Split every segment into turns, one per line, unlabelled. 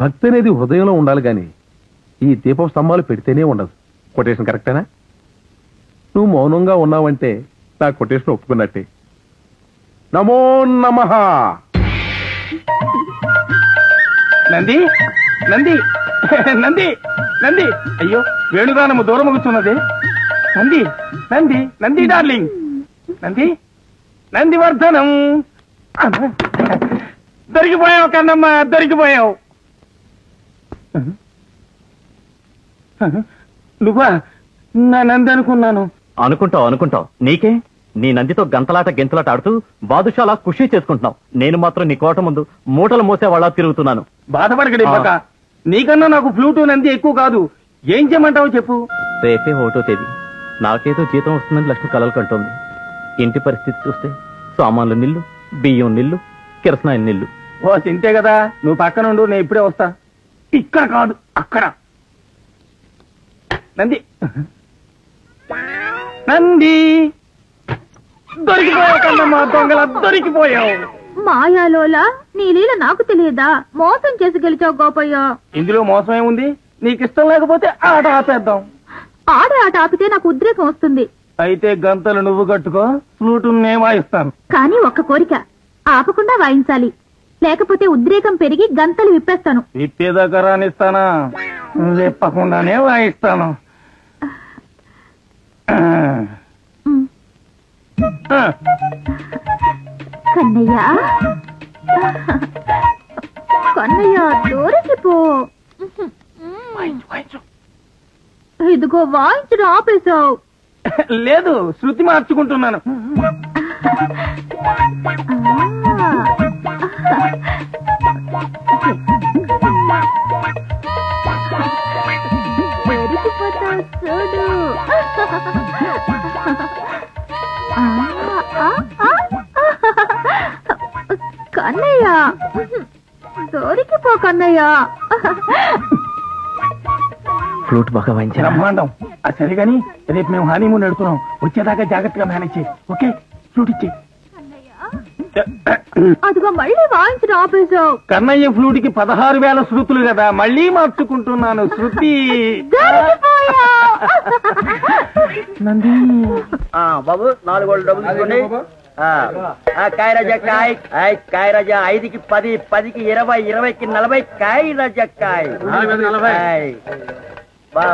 భక్తి అనేది హృదయంలో ఉండాలి గాని ఈ దీపం స్తంభాలు పెడితేనే ఉండదు. కొటేషన్ కరెక్టేనా నువ్వు మౌనంగా ఉన్నావంటే నా కొటేషన్ ఒప్పుకున్నట్టే. నమో నమ!
నంది నంది నంది నంది. అయ్యో వేణుగానము దూరం కూర్చున్నది. నంది నంది నంది డార్లింగ్. నంది నంది వర్ధనం దొరికిపోయావు కన్నమ్మ దొరికిపోయావు. నువ్వా? నా నంది అనుకున్నాను.
అనుకుంటావు అనుకుంటావు. నీకే? నీ నందితో గంతలాట గెంతలాట ఆడుతూ బాదుషాలా ఖుషి చేసుకుంటున్నావు. నేను మాత్రం నీ కోట ముందు మూటలు మోసే వాళ్ళ తిరుగుతున్నాను.
బాధపడకడి పక్క నీకన్నా నాకు ఫ్లూటు నంది ఎక్కువ కాదు. ఏం చేయమంటావు చెప్పు.
రేపే ఒకటో తేదీ. నాకేదో జీతం వస్తుందని లక్ష్మి కలలు కంటోంది. ఇంటి పరిస్థితి చూస్తే సామాన్లు నిల్లు బియ్యం నిల్లు కిరసనాయిల నిల్లు.
ఓ తింటే కదా. నువ్వు పక్కన ఉండు నేను ఇప్పుడే వస్తా. ఇక్కడ కాదు అక్కడ. నంది. నంది. దొరికిపోయావు కన్నమ్మ దొంగల దొరికిపోయావు.
మాయాలోలా? నీ లీల నాకు తెలియదా? మోసం చేసి గెలిచావు గోపయ్య.
ఇందులో మోసం ఏముంది నీకు ఇష్టం లేకపోతే ఆట ఆపేద్దాం.
ఆడే ఆట ఆపితే నాకు ఉద్రేకం వస్తుంది.
అయితే గంతలు నువ్వు కట్టుకో ఫ్లూటు నేను వాయిస్తాను.
కానీ ఒక్క కోరిక ఆపకుండా వాయించాలి. లేకపోతే ఉద్రేకం పెరిగి గంతలు విప్పేస్తాను.
విప్పేదాకా రానిస్తానా? విప్పకుండానే వాయిస్తాను.
కన్నయ్య. కన్నయ్య దూరికి పో ఇదిగో వాయించడం ఆపేశావు.
లేదు శృతి మార్చుకుంటున్నాను.
దొరికిపో కన్నయ్య.
ఫ్లూట్ బాగా వాయించారా?
బ్రహ్మాండం. అది సరే గాని రేపు మేము హనీమూన్ ఎడుతున్నాం వచ్చేదాకా జాగ్రత్తగా మేనేజ్ చేయి ఓకే? ఫ్లూట్ ఇచ్చి
అదిగో మళ్ళీ వాయించడం ఆపేశావు.
కన్నయ్య ఫ్లూట్కి పదహారు వేల శృతులు కదా మళ్ళీ మార్చుకుంటున్నాను శృతి. నంది
బాబు నాలుగు వాళ్ళు డబ్బులు ఆ, ఆ, కాయ రాజా కాయ్. ఆయ్, కాయ రాజా ఐదుకి పది పదికి ఇరవై ఇరవైకి నలభై కాయ రాజా కాయ్.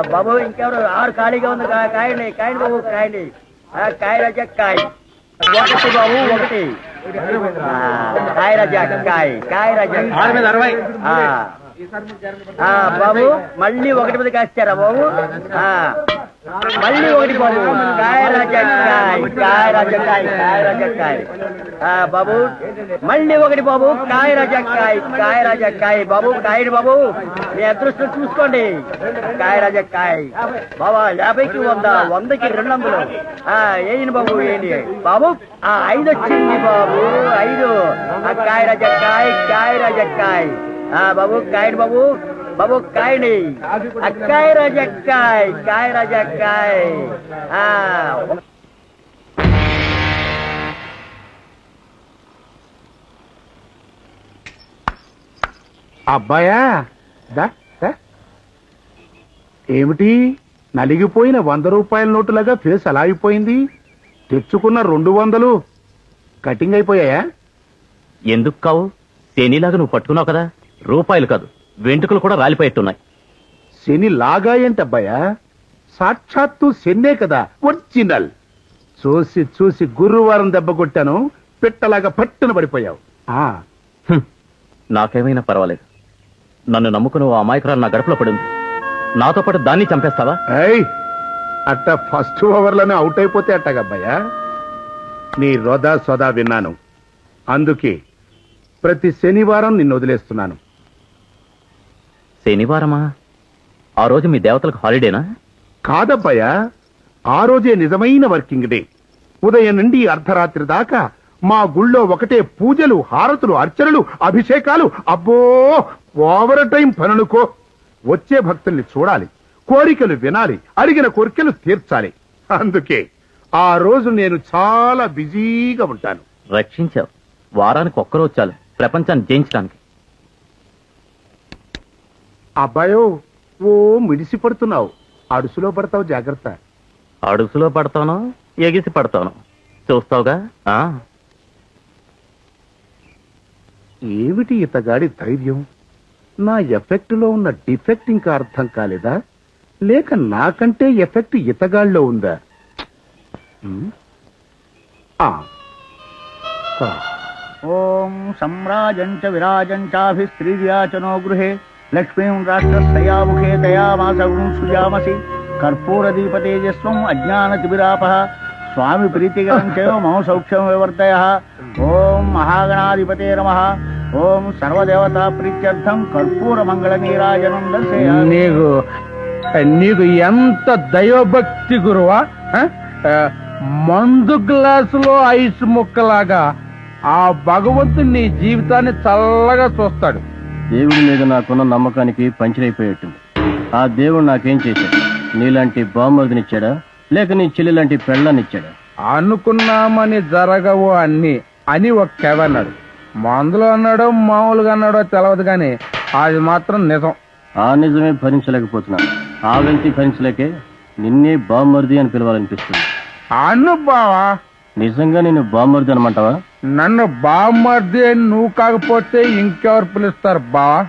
బాబు ఇంకెవరు? ఆరు ఖాళీగా ఉంది కాయండి కాయండి బాబు కాయండి ఆ, కాయ రాజా కాయ్. ఒకటి బాబు ఒకటి. కాయ రాజా కాయ్ కాయ రాజా బాబు మళ్ళీ ఒకటి మీద కాస్తారా బాబు? ఆ. మళ్ళీ ఒకటి బాబు కాయ రాజక్కాయ్ కాయ రాజకాయ్ కాయ రాజక్కాయ్ బాబు మళ్ళీ ఒకటి బాబు. కాయ రాజక్కాయ్ కాయ రాజక్కాయ్ బాబు కాయడు బాబు. మీ అదృష్టం చూసుకోండి. కాయ రాజక్కాయ్ బాబా యాభైకి వంద వందకి రెండు వందలు. ఆ ఏంటి బాబు ఏంటి బాబు ఆ ఐదు వచ్చింది బాబు ఐదు. ఆ కాయ రాజక్కాయ్ కాయ రాజక్కాయ్ బాబు కాయని బాబు. బాబు కాయని అక్కాయ రాజక్కాయ్ కాయ రాజక్కాయ్. ఆ
అబ్బాయా దా, దా. ఏమిటి? నలిగిపోయిన వంద రూపాయల నోటులాగా ఫేస్ అలా అయిపోయింది? తెచ్చుకున్న రెండు వందలు కటింగ్ అయిపోయాయా?
ఎందుకు కావు? శనిలాగా నువ్వు పట్టుకున్నావు కదా. రూపాయలు కాదు వెంట్రుకలు కూడా రాలిపోయేట్టున్నాయి.
శని లాగా ఏంటబ్బాయా సాక్షాత్తు శనే కదా ఒరిజినల్. చూసి చూసి గురువారం దెబ్బ కొట్టాను పిట్టలాగా పట్టున పడిపోయావు. ఆ.
హ్మ్. నాకేమైనా పర్వాలేదు. నన్ను నమ్ముకుని ఓ అమాయకురాలు నా గడపలో పడింది నాతో పాటు దాన్ని చంపేస్తావా?
ఏయ్! అట్ట ఫస్ట్ ఓవర్లోనే అవుట్ అయిపోతే అట్టగబ్బాయా నీ రొదా సొదా విన్నాను. అందుకే ప్రతి శనివారం నిన్ను వదిలేస్తున్నాను.
శనివారమా? ఆ రోజు మీ దేవతలకు హాలిడేనా?
కాదబ్బాయా ఆ రోజే నిజమైన వర్కింగ్ డే. ఉదయం నుండి అర్ధరాత్రి దాకా మా గుళ్ళో ఒకటే పూజలు హారతులు అర్చనలు అభిషేకాలు. అబ్బో ఓవర్ టైం పనులుకో. వచ్చే భక్తుల్ని చూడాలి కోరికలు వినాలి అడిగిన కోరికలు తీర్చాలి. అందుకే ఆ రోజు నేను చాలా బిజీగా ఉంటాను.
రక్షించావు. వారానికి ఒక్కరోజు చాలు ప్రపంచాన్ని జయించడానికి.
అబ్బాయో ఓ మిడిసి పడుతున్నావు. అడుసులో పడతావు జాగ్రత్త.
అడుసులో పడతాను ఎగిసి పడతాను. చూస్తావుగా? ఆ?
ఏమిటి ఇతగాడి ధైర్యం? నా ఎఫెక్ట్లో ఉన్న డిఫెక్ట్ ఇంకా అర్థం కాలేదా? లేక నాకంటే ఎఫెక్ట్ ఇతగాళ్ళలో ఉందా. ఆ. ఆ.
ఓం సమ్రాజంచ విరాజంచాభిస్త్రీర్యాచనో గృహే. లక్ష్మీం రాష్ట్రస్థయాముఖే దయామాసగుం సుజామసి. కర్పూర దీపతేజస్వం స్వామి ప్రీతికరం చైవ మమ సౌఖ్యం వివర్తయ ఓం మహాగణాధిపతే నమ. ఓం సర్వదేవతా ప్రీత్యర్థం కర్పూర మంగళ నీరాజనం
నీకు నీకు ఎంత దైవభక్తి గురువా? మందు గ్లాసులో ఐస్ ముక్కలాగా ఆ భగవంతుడు నీ జీవితాన్ని చల్లగా చూస్తాడు.
దేవుడి మీద నాకున్న నమ్మకానికి పంచరైపోయేట్టుంది. ఆ దేవుడు నాకేం చేశాడు? నీలాంటి బామ్మర్దినిచ్చాడా లేక నీ చెల్లి లాంటి పెళ్ళనిచ్చాడా
అనుకున్నామని జరగవు అన్ని అని ఒక కథ అన్నాడు. మందులో అన్నాడో మామూలుగా అన్నాడో తెలియదు కానీ అది మాత్రం నిజం.
ఆ నిజమే భరించలేకపోతున్నాను. ఆ వ్యక్తి భరించలేకే నిన్నే బామ్మర్ది అని పిలవాలనిపిస్తుంది.
అను బావా
నిజంగా నేను బామ్మర్ది అనమంటావా?
నన్ను బామ్మర్ది అని నువ్వు కాకపోతే ఇంకెవరు పిలుస్తారు బావా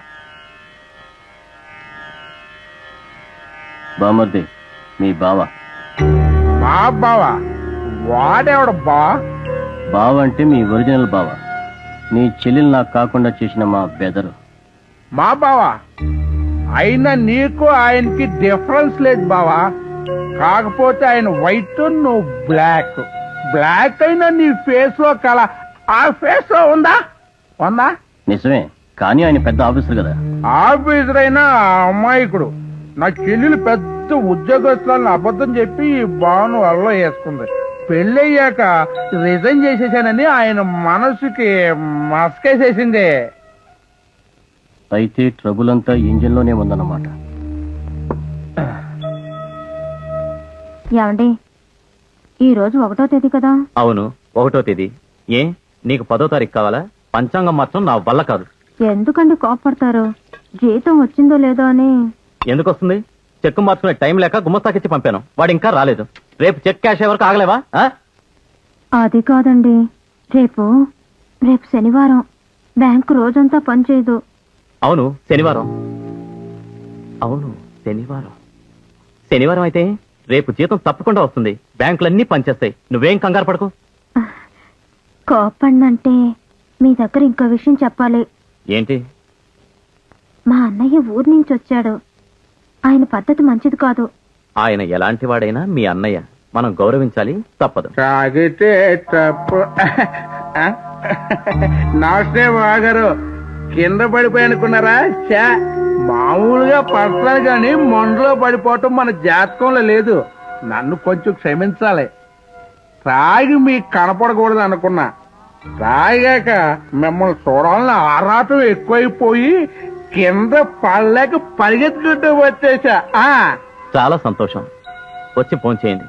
బామ్మర్ది మీ బావ.
మా బావా? వాడేవాడు బావా
బావ అంటే మీ ఒరిజినల్ బావ. నీ చెల్లెలు నాకు కాకుండా చేసిన మా బెదరు.
మా బావా? అయినా నీకు ఆయనకి డిఫరెన్స్ లేదు బావా. కాకపోతే ఆయన వైట్ నువ్వు బ్లాక్. బ్లాక్ అయినా నీ ఫేస్లో కల ఆ ఫేస్లో ఉందా? ఉందా?
నిజమే. కానీ ఆయన పెద్ద ఆఫీసర్ కదా.
ఆఫీసర్ అయినా ఆ అమాయకుడు. నా చెల్లెలు పెద్ద ఉద్యోగస్తులను అబద్ధం చెప్పి ఈ బాను వల్ల వేసుకుంది. పెళ్ళయ్యాక రిజైన్ చేసేసానని ఆయన మనసుకి మస్కేసేసింది.
అయితే ట్రబుల్ అంతా ఇంజిన్లోనే ఉందన్నమాట.
ఏమండి? ఈ రోజు ఒకటో తేదీ కదా?
అవును ఒకటో తేదీ. ఏ? నీకు పదో తారీఖు కావాలా? పంచాంగం మాత్రం నా వల్ల కాదు.
ఎందుకండి కోపడతారు? జీతం వచ్చిందో లేదో అని.
ఎందుకు వస్తుంది చెక్కు మార్చుకునే టైం లేక గుమస్తాకిచ్చి పంపాను. వాడు ఇంకా రాలేదు. రేపు చెక్ క్యాష్ వరకు ఆగలేవా? ఆ?
అది కాదండి. రేపు రేపు శనివారం. బ్యాంకు రోజంతా పనిచేయదు
అవును శనివారం. అవును శనివారం. శనివారం అయితే రేపు జీతం తప్పకుండా వస్తుంది. బ్యాంకులన్నీ పనిచేస్తాయి. నువ్వేం కంగారు పడకు.
కోపడినంటే మీ దగ్గర ఇంకో విషయం చెప్పాలి.
ఏంటి?
మా అన్నయ్య ఊరి నుంచి వచ్చాడు. ఆయన పద్ధతి మంచిది కాదు.
ఆయన ఎలాంటి వాడైనా మీ అన్నయ్య. మనం గౌరవించాలి తప్పదు.
తాగితే తప్పు. నమస్తే బాగారు. కింద పడిపోయి అనుకున్నారా? చా మామూలుగా పడతాను కానీ మొండలో పడిపోవటం మన జాతకంలో లేదు. నన్ను కొంచెం క్షమించాలి. తాగి మీకు కనపడకూడదు అనుకున్నా. తాగాక మిమ్మల్ని చూడాలని ఆరాటం ఎక్కువైపోయి కింద పడలేక పరిగెత్తుకుంటూ వచ్చేసా.
చాలా సంతోషం. వచ్చి ఫోన్ చేయండి.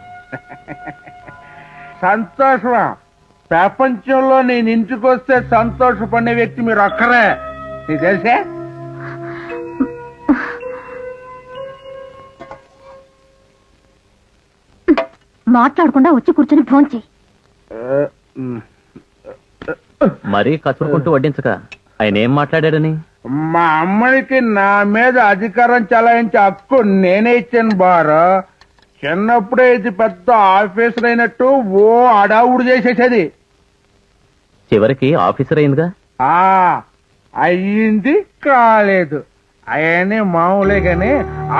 సంతోషమా? ప్రపంచంలో నేను ఇంటికి వస్తే సంతోషపడే వ్యక్తి మీరు ఒక్కరే. నీకు తెలిసే?
మాట్లాడకుండా వచ్చి కూర్చొని ఫోన్ చేయి.
మరీ కసురుకుంటూ వడ్డించక ఆయన ఏం మాట్లాడాడని?
మా అమ్మడికి నా మీద అధికారం చలాయించే హక్కు నేనే ఇచ్చాను బారు. చిన్నప్పుడే ఇది పెద్ద ఆఫీసర్ అయినట్టు ఓ అడావుడు చేసేసేది.
చివరికి ఆఫీసర్ అయిందిగా?
ఆ అయ్యింది కాలేదు. అవన్నీ మామూలే గాని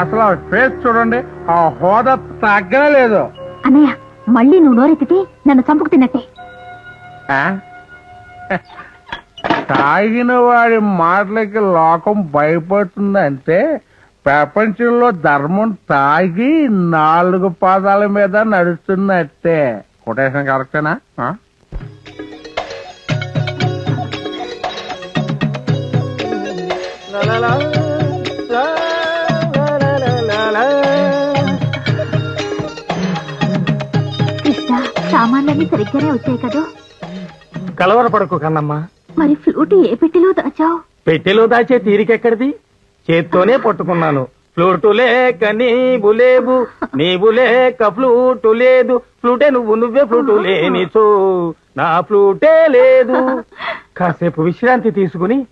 అసలు ఆ ఫేస్ చూడండి ఆ హోదా తగ్గలేదు
అన్నయ్య మళ్ళీ నువ్వు నోరెత్తితే నన్ను చంపుకు తిన్నట్టే
ఆ? తాగిన వాడి మాటలకి లోకం భయపడుతుందంటే ప్రపంచంలో ధర్మం తాగి నాలుగు పాదాల మీద నడుస్తున్నట్టే కొటేషన్ కరెక్టేనా ఆ?
కృష్ణ సామాన్లన్నీ సరిగ్గానే వచ్చాయి కదా?
కలవరపడకు కన్నమ్మా.
మరి ఫ్లూట్ ఏ పెట్టిలో దాచావు?
పెట్టెలో దాచే తీరికెక్కడిది?
చేత్తోనే పట్టుకున్నాను. ఫ్లూటు లేక నీవు లేవు నీవు లేక ఫ్లూటు లేదు. ఫ్లూటే నువ్వు నువ్వే ఫ్లూటు లేనిచో. నా ఫ్లూటే లేదు. కాసేపు విశ్రాంతి తీసుకుని